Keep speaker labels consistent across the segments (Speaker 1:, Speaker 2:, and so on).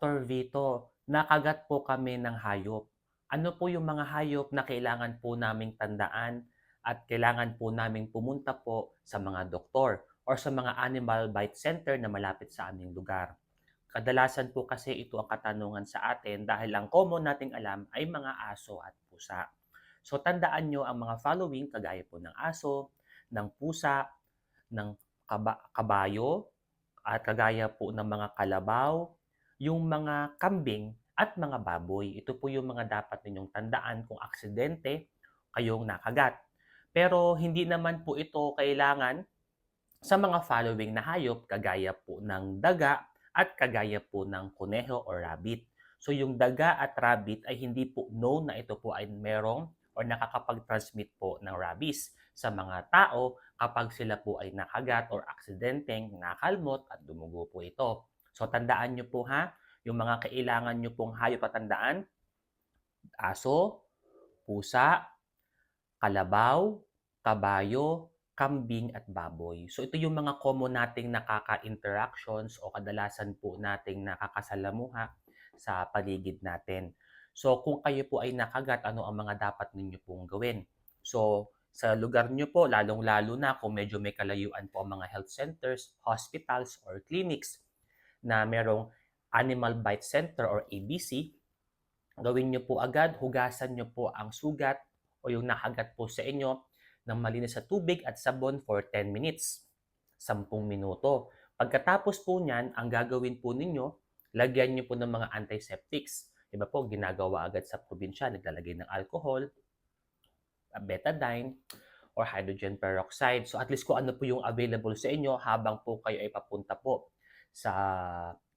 Speaker 1: Dr. Vito, nakagat po kami ng hayop. Ano po yung mga hayop na kailangan po naming tandaan at kailangan po naming pumunta po sa mga doktor or sa mga animal bite center na malapit sa aming lugar. Kadalasan po kasi ito ang katanungan sa atin dahil ang common nating alam ay mga aso at pusa. So tandaan nyo ang mga following kagaya po ng aso, ng pusa, ng kaba- kabayo, at kagaya po ng mga kalabaw, yung mga kambing at mga baboy. Ito po yung mga dapat ninyong tandaan kung aksidente kayong nakagat. Pero hindi naman po ito kailangan sa mga following na hayop kagaya po ng daga at kagaya po ng kuneho or rabbit. So yung daga at rabbit ay hindi po known na ito po ay merong or nakakapag-transmit po ng rabies sa mga tao kapag sila po ay nakagat or aksidenteng nakalmot at dumugo po ito. So tandaan nyo po ha, yung mga kailangan nyo pong hayop at tandaan, aso, pusa, kalabaw, kabayo, kambing at baboy. So ito yung mga common nating nakaka-interactions o kadalasan po nating nakakasalamuha sa paligid natin. So kung kayo po ay nakagat, ano ang mga dapat ninyo pong gawin? So sa lugar nyo po, lalong-lalo na kung medyo may kalayuan po ang mga health centers, hospitals, or clinics na merong Animal Bite Center or ABC, gawin nyo po agad, hugasan nyo po ang sugat o yung nakagat po sa inyo ng malinis sa tubig at sabon for 10 minutes, 10 minuto. Pagkatapos po niyan, ang gagawin po ninyo, lagyan nyo po ng mga antiseptics. Iba po, ginagawa agad sa probinsya, naglalagay ng alcohol, betadine, or hydrogen peroxide. So at least kung ano po yung available sa inyo habang po kayo ay papunta po sa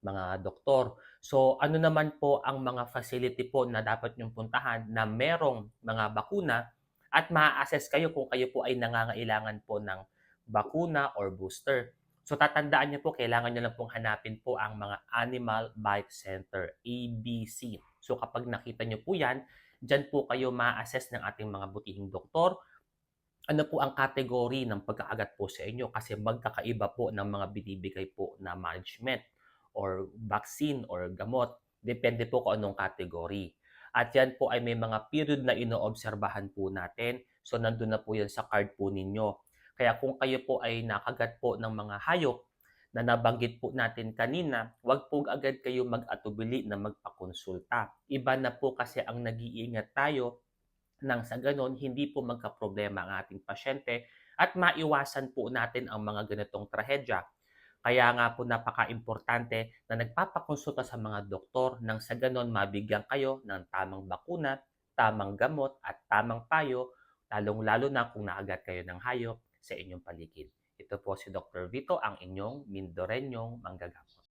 Speaker 1: mga doktor. So ano naman po ang mga facility po na dapat nyong puntahan na merong mga bakuna at ma-assess kayo kung kayo po ay nangangailangan po ng bakuna or booster. So tatandaan niyo po, kailangan niyo lang pong hanapin po ang mga Animal Bite Center, ABC. So kapag nakita niyo po yan, dyan po kayo ma-assess ng ating mga butihing doktor. Ano po ang category ng pagkakagat po sa inyo kasi magkakaiba po ng mga binibigay po na management or vaccine or gamot. Depende po kung anong category. At yan po ay may mga period na inoobserbahan po natin. So nandun na po yan sa card po ninyo. Kaya kung kayo po ay nakagat po ng mga hayop na nabanggit po natin kanina, wag po agad kayo mag-atubili na magpakonsulta. Iba na po kasi ang nag-iingat tayo nang sa ganon hindi po magka-problema ang ating pasyente at maiwasan po natin ang mga ganitong trahedya. Kaya nga po napaka-importante na nagpapakonsulta sa mga doktor nang sa ganon mabigyan kayo ng tamang bakuna, tamang gamot at tamang payo, lalong-lalo na kung naagat kayo ng hayop sa inyong paligid. Ito po si Dr. Vito, ang inyong Mindorenyong manggagapo.